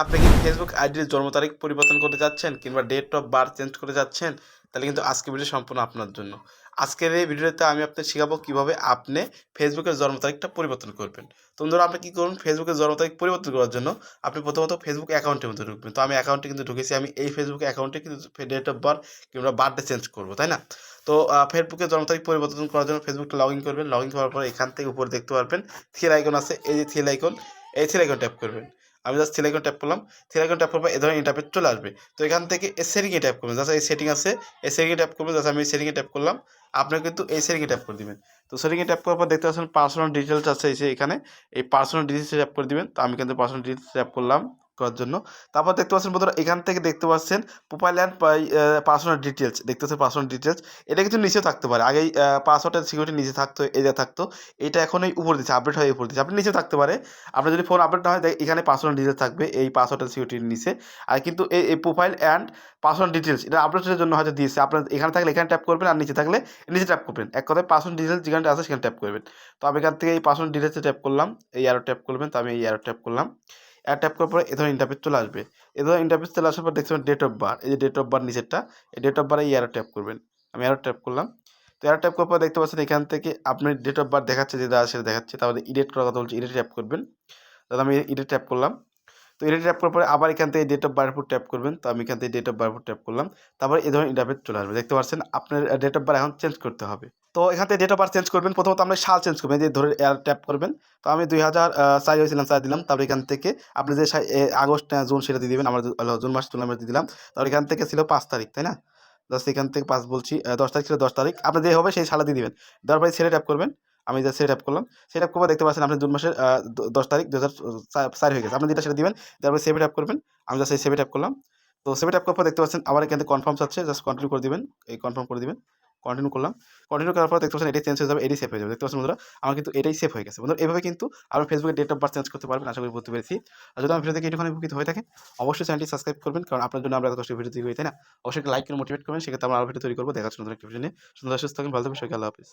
আপনি কি ফেসবুক আইডির জন্ম তারিখ পরিবর্তন করতে যাচ্ছেন কিংবা ডেট অফ বার্থ চেঞ্জ করতে যাচ্ছেন, তাহলে কিন্তু আজকে ভিডিও সম্পূর্ণ আপনার জন্য। আজকের এই ভিডিওতে আমি আপনাকে শেখাবো কীভাবে আপনি ফেসবুকের জন্ম তারিখটা পরিবর্তন করবেন। তো ধরো আপনি কী করুন ফেসবুকের জন্ম তারিখ পরিবর্তন করার জন্য আপনি প্রথমত ফেসবুক অ্যাকাউন্টের মধ্যে ঢুকবেন। তো আমি অ্যাকাউন্টে কিন্তু ঢুকেছি, আমি এই ফেসবুক অ্যাকাউন্টে কিন্তু ডেট অফ বার্থ কিংবা বার্থডে চেঞ্জ করব, তাই না? তো ফেসবুকের জন্ম তারিখ পরিবর্তন করার জন্য ফেসবুকটা লগ ইন করবেন। লগ ইন করার পর এখান থেকে উপরে দেখতে পারবেন থিয়ের আইকন আছে, এই যে থিয়ের আইকন এই থিয়ের আইকন ট্যাপ করবেন। আমি জাস্ট থ্রি ট্যাপ করলাম। থ্রি আইকন ট্যাপ করব এ ধরনের ইন্টারপেট চলে আসবে। তো এখান থেকে এই সেটিংয়ে ট্যাপ করবেন। জাস্ট এই সেটিং আছে, এই সেটিংয়ে ট্যাপ করবেন। জাস্ট আমি এই সেটিংয়ে ট্যাপ করলাম। আপনার কিন্তু এই সেটিংয়ে ট্যাপ করে দিবেন। তো সেটিংয়ে ট্যাপ করার পর দেখতে পাচ্ছেন পার্সোনাল ডিটেলস আছে যে এখানে। এই পার্সোনাল ডিটেলস ট্যাপ করে দিবেন। তো আমি কিন্তু পার্সোনাল ডিটেলস ট্যাপ করলাম। করার জন্য। তারপর দেখতে পাচ্ছেন বন্ধুরা, এখান থেকে দেখতে পাচ্ছেন প্রোফাইল অ্যান্ড পার্সোনাল ডিটেলস দেখতে পাচ্ছেন পার্সোনাল ডিটেলস এটা কিন্তু নিচেও থাকতে পারে। আগেই পাসওয়ার্ডের সিকিউরিটি নিচে থাকতো যে থাকতো। এটা এখন এই উপর দিচ্ছে আপডেট হয়ে উপর দিচ্ছে। আপনি নিচে থাকতে পারে। আপনার যদি ফোন আপডেট না হয় এখানে পার্সোনাল ডিটেলস থাকবে, এই পাসওয়ার্ডের সিকিউরিটির নিচে। আর কিন্তু এই প্রোফাইল অ্যান্ড পার্সোনাল ডিটেলস এটা আপডেটের জন্য হয়তো দিয়েছে। আপনার এখানে থাকলে এখানে ট্যাপ করবেন, আর নিচে থাকলে নিচে ট্যাপ করবেন। এক কথায় পার্সোনাল ডিটেলস যেখানে আছে, সেখানে ট্যাপ করবেন। তো আমি এখান থেকে এই পার্সোনাল ডিটেলসে ট্যাপ করলাম, এই অ্যারো ট্যাপ করবেন, তো আমি এই অ্যারো ট্যাপ করলাম। অ্যাড ট্যাপ করার পরে এ ধরনের ইন্টারফেস চলে আসবে। এ ধরনের ইন্টারফেস চলে আসার পর দেখতে পাবেন ডেট অফ বার্থ এই যে ডেট অফ বার্থ নিচেরটা, এই ডেট অফ এই অ্যারো ট্যাপ করবেন। আমি অ্যারো ট্যাপ করলাম। তো অ্যারো ট্যাপ করার পর দেখতে পাচ্ছেন এখান থেকে আপনার ডেট অফ বার্থ দেখাচ্ছে যেটা সেটা দেখাচ্ছে। তাহলে ইডিট করার কথা বলছে ইডিট ট্যাপ করবেন। তাহলে আমি ইডিট ট্যাপ করলাম। তো এডিট ট্যাপ করার পরে আবার এখান থেকে ডেট অফ বার্থ ট্যাপ করবেন। তো আমি এখান থেকে ডেট অফ বার্থ ট্যাপ করলাম। তারপর এই ধরনের ইন্টারফেস চলে আসবে। দেখতে পাচ্ছেন, আপনার ডেট অফ বার্থ এখন চেঞ্জ করতে হবে। তো এখান থেকে ডেট অফ বার্থ চেঞ্জ করবেন। প্রথমত আমরা সাল চেঞ্জ করবেন। যে ধরে ট্যাপ করবেন। তো আমি দুই হাজার চার হয়েছিলাম, চার দিলাম। তারপর এখান থেকে আপনি যে আগস্ট জুন সেটা দিয়ে দেবেন। আমরা জুন মাস তুলনা আমরা দিয়ে দিলাম। তারপর এখান থেকে ছিল পাঁচ তারিখ, তাই না? জাস্ট এখান থেকে পাঁচ বলছি দশ তারিখ ছিল দশ তারিখ। আপনি যে হবে সেই সালে দিয়ে দিবেন। দেওয়ার পরে ছেড়ে ট্যাপ করবেন। আমি যে ছেড়ে ট্যাপ করলাম সেটা ট্যাপ করব দেখতে পাচ্ছেন আপনি জুন মাসের দশ তারিখ দু হাজার চার হয়ে গেছে। আপনি যেটা সেটা দিবেন, তারপরে সেভে ট্যাপ করবেন। আমি জাস্ট এই সেভে ট্যাপ করলাম। তো সেভে ট্যাপ করার পর দেখতে পাচ্ছেন আবার এখান কনফার্ম চাচ্ছে জাস্ট কন্টিনিউ করে দিবেন, এই কনফার্ম করে দিবেন কন্টিনিউ করলাম। কন্টিনিউ করার পর দেখতে পাচ্ছেন এটাই চেঞ্জ হয়ে যাবে, এটাই সেভ হয়ে যাবে। দেখতে পাচ্ছেন বন্ধুরা, আমার কিন্তু এটাই সেভ হয়ে গেছে। বন্ধুরা এইভাবে কিন্তু আপনি ফেসবুকে ডেট অফ বার্থ চেঞ্জ করতে পারবেন, আশা করি বলতে পেরেছি। আর যদি আমার ভিডিও থেকে একটুখানি উপকৃত হয়ে থাকে, অবশ্যই চ্যানেলটি সাবস্ক্রাইব করবেন, কারণ আপনার জন্য আমরা কষ্ট ভিডিও তৈরি করি, তাই না? অবশ্যই লাইক করে মোটিভেট করবেন, সেক্ষেত্রে আমরা আরও ভিডিও তৈরি করব। দেখার জন্য একটা ভিডিও নিয়ে। সুন্দর সুস্থ থাকেন ভালো থাকবেন, সবাইকে আল্লাহ হাফিজ।